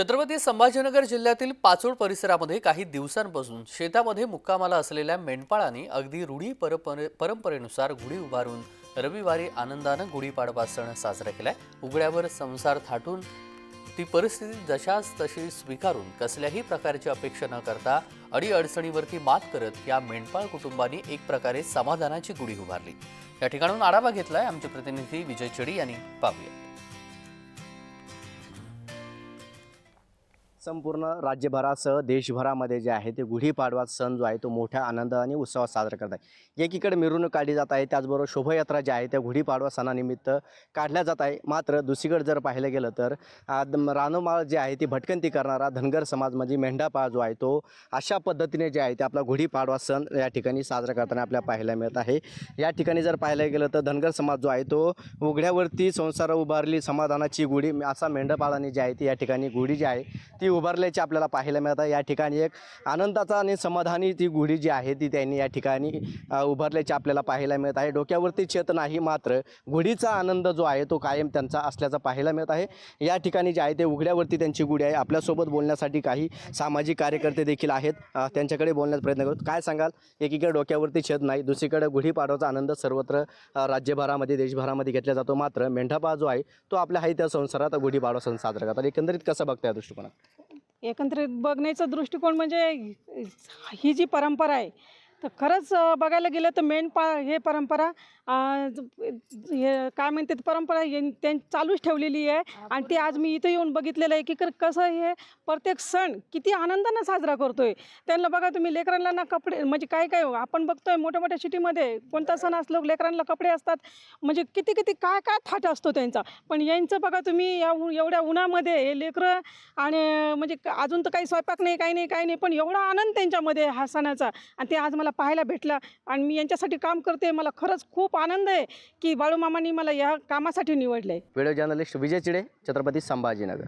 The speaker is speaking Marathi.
छत्रपती संभाजीनगर जिल्ह्यातील पाचोड परिसरामध्ये काही दिवसांपासून शेतामध्ये मुक्कामाला असलेल्या मेंढपाळांनी अगदी रूढी परंपरेनुसार गुढी उभारून रविवारी आनंदानं गुढीपाडवा सण साजरा केलाय. उघड्यावर संसार थाटून ती परिस्थिती जशाच तशी स्वीकारून कसल्याही प्रकारची अपेक्षा न करता अडीअडचणीवरती मात करत या मेंढपाळ कुटुंबांनी एक प्रकारे समाधानाची गुढी उभारली. या ठिकाणून आढावा घेतलाय आमचे प्रतिनिधी विजय चडी यांनी. पाहूया. संपूर्ण राज्यभरासह देशभरामध्ये जे आहे ते गुढीपाडवा सण जो आहे तो मोठ्या आनंद आणि उत्सवात साजरा करत आहे. एकीकडे मिरवणूक काढली जात आहे त्याचबरोबर शोभायात्रा ज्या आहे त्या गुढीपाडवा सणानिमित्त काढल्या जात आहे. मात्र दुसरीकडे जर पाहिलं गेलं तर रानोमाळ जे आहे ती भटकंती करणारा धनगर समाज म्हणजे मेंढापाळ जो आहे तो अशा पद्धतीने जे आहे ते आपला गुढीपाडवा सण या ठिकाणी साजरा करताना आपल्याला पाहायला मिळत आहे. या ठिकाणी जर पाहायला गेलं तर धनगर समाज जो आहे तो उघड्यावरती संसार उभारली समाधानाची गुढी असा मेंढपाळाने जी आहे ती या ठिकाणी गुढी जी आहे ती उभारल्याची आपल्याला पाहायला मिळत आहे या ठिकाणी एक आनंदाचा आणि समाधानी ती गुढी जी आहे ती त्यांनी या ठिकाणी उभारल्याचे उभारल्याची आपल्याला पाहायला मिळत आहे. डोक्यावरती छत नाही मात्र गुढीचा आनंद जो आहे तो कायम त्यांचा असल्याचा पाहायला मिळत आहे. या ठिकाणी जे आहे ते उघड्यावरती त्यांची गुढी आहे. आपल्यासोबत बोलण्यासाठी काही सामाजिक कार्यकर्ते देखील आहेत. त्यांच्याकडे बोलण्याचा प्रयत्न करतो. काय सांगाल? एकीकडे डोक्यावरती छत नाही दुसरीकडे गुढीपाडवाचा आनंद सर्वत्र राज्यभरामध्ये देशभरामध्ये घेतला जातो. मात्र मेंढापा जो आहे तो आपल्या हाय त्या संसारात गुढीपाडवा सण साजरा करतात. एकंदरीत कसं बघता या दृष्टिकोनात? एकंदरीत बघण्याचा दृष्टिकोन म्हणजे ही जी परंपरा आहे तर खरंच बघायला गेलं तर मेन पा हे परंपरा हे काय म्हणते ते परंपरा यां- त्यां चालूच ठेवलेली आहे. आणि ते आज मी इथं येऊन बघितलेलं आहे की कर- कसं हे प्रत्येक सण किती आनंदानं साजरा करतोय. त्यांना बघा तुम्ही लेकरांना ना कपडे म्हणजे काय काय आपण बघतोय मोठ्या मोठ्या सिटीमध्ये कोणता सण असलो लेकरांना कपडे असतात. म्हणजे किती किती काय काय थाट असतो त्यांचा. पण यांचं बघा तुम्ही या एवढ्या उन्हामध्ये हे लेकरं आणि म्हणजे अजून तर काही स्वयंपाक नाही काही नाही काही नाही पण एवढा आनंद त्यांच्यामध्ये हा सणाचा. आणि ते आज मला पाहायला भेटला आणि मी यांच्यासाठी काम करते मला खरंच खूप आनंद आहे की बाळूमामांनी मला या कामासाठी निवडलं आहे व्हिडिओ जर्नलिस्ट विजय चिडे छत्रपती संभाजीनगर.